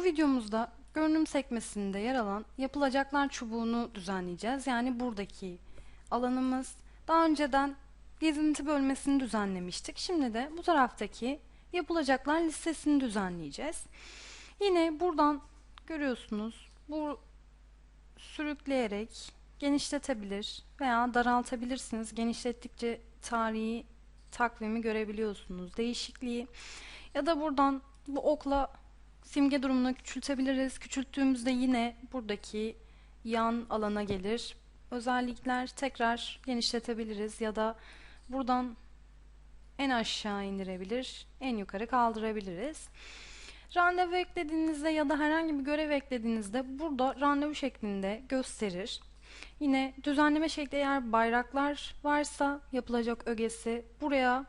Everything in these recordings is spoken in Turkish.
Bu videomuzda görünüm sekmesinde yer alan yapılacaklar çubuğunu düzenleyeceğiz. Yani buradaki alanımız. Daha önceden gezinti bölmesini düzenlemiştik. Şimdi de bu taraftaki yapılacaklar listesini düzenleyeceğiz. Yine buradan görüyorsunuz bu sürükleyerek genişletebilir veya daraltabilirsiniz. Genişlettikçe tarihi takvimi görebiliyorsunuz. Değişikliği ya da buradan bu okla simge durumunu küçültebiliriz. Küçülttüğümüzde yine buradaki yan alana gelir. Özellikler tekrar genişletebiliriz ya da buradan en aşağı indirebilir, en yukarı kaldırabiliriz. Randevu eklediğinizde ya da herhangi bir görev eklediğinizde burada randevu şeklinde gösterir. Yine düzenleme şekli eğer bayraklar varsa yapılacak ögesi buraya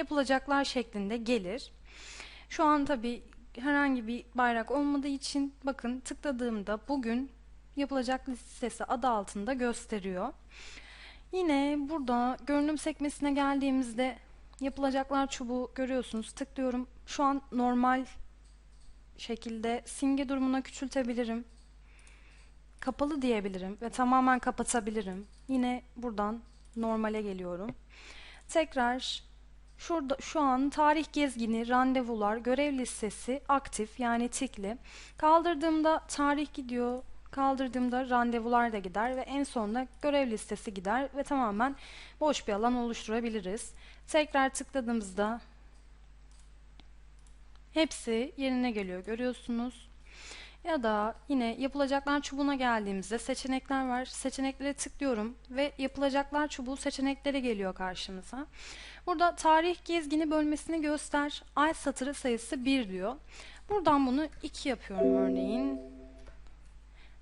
yapılacaklar şeklinde gelir. Şu an tabi herhangi bir bayrak olmadığı için bakın tıkladığımda bugün yapılacak listesi adı altında gösteriyor. Yine burada görünüm sekmesine geldiğimizde yapılacaklar çubuğu görüyorsunuz. Tıklıyorum. Şu an normal şekilde simge durumuna küçültebilirim. Kapalı diyebilirim ve tamamen kapatabilirim. Yine buradan normale geliyorum. Tekrar şurada şu an tarih gezgini, randevular, görev listesi aktif yani tikli. Kaldırdığımda tarih gidiyor, kaldırdığımda randevular da gider ve en sonunda görev listesi gider ve tamamen boş bir alan oluşturabiliriz. Tekrar tıkladığımızda hepsi yerine geliyor görüyorsunuz. Ya da yine yapılacaklar çubuğuna geldiğimizde seçenekler var. Seçeneklere tıklıyorum ve yapılacaklar çubuğu seçenekleri geliyor karşımıza. Burada tarih gezgini bölmesini göster. Ay satırı sayısı 1 diyor. Buradan bunu 2 yapıyorum örneğin.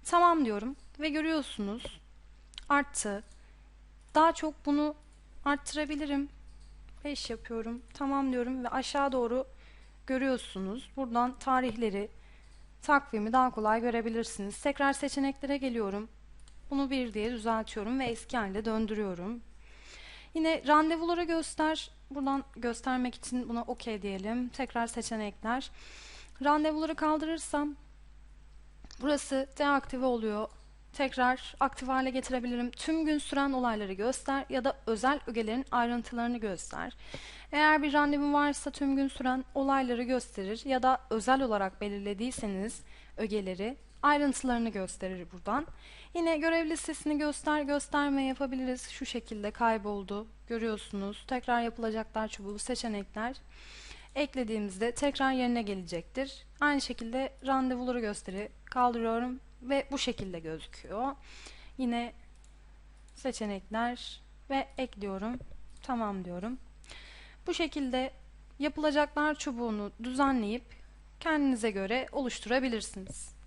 Tamam diyorum ve görüyorsunuz arttı. Daha çok bunu arttırabilirim. 5 yapıyorum. Tamam diyorum ve aşağı doğru görüyorsunuz. Buradan tarihleri, takvimi daha kolay görebilirsiniz. Tekrar seçeneklere geliyorum. Bunu bir diye düzeltiyorum ve eski haline döndürüyorum. Yine randevulara göster. Buradan göstermek için buna OK diyelim. Tekrar seçenekler. Randevuları kaldırırsam burası deaktive oluyor. Tekrar aktif hale getirebilirim. Tüm gün süren olayları göster ya da özel ögelerin ayrıntılarını göster. Eğer bir randevum varsa tüm gün süren olayları gösterir ya da özel olarak belirlediyseniz ögeleri ayrıntılarını gösterir buradan. Yine görev listesini göster gösterme yapabiliriz. Şu şekilde kayboldu. Görüyorsunuz. Tekrar yapılacaklar çubuğu seçenekler eklediğimizde tekrar yerine gelecektir. Aynı şekilde randevuları gösteri kaldırıyorum ve bu şekilde gözüküyor. Yine seçenekler ve ekliyorum. Tamam diyorum. Bu şekilde yapılacaklar çubuğunu düzenleyip kendinize göre oluşturabilirsiniz.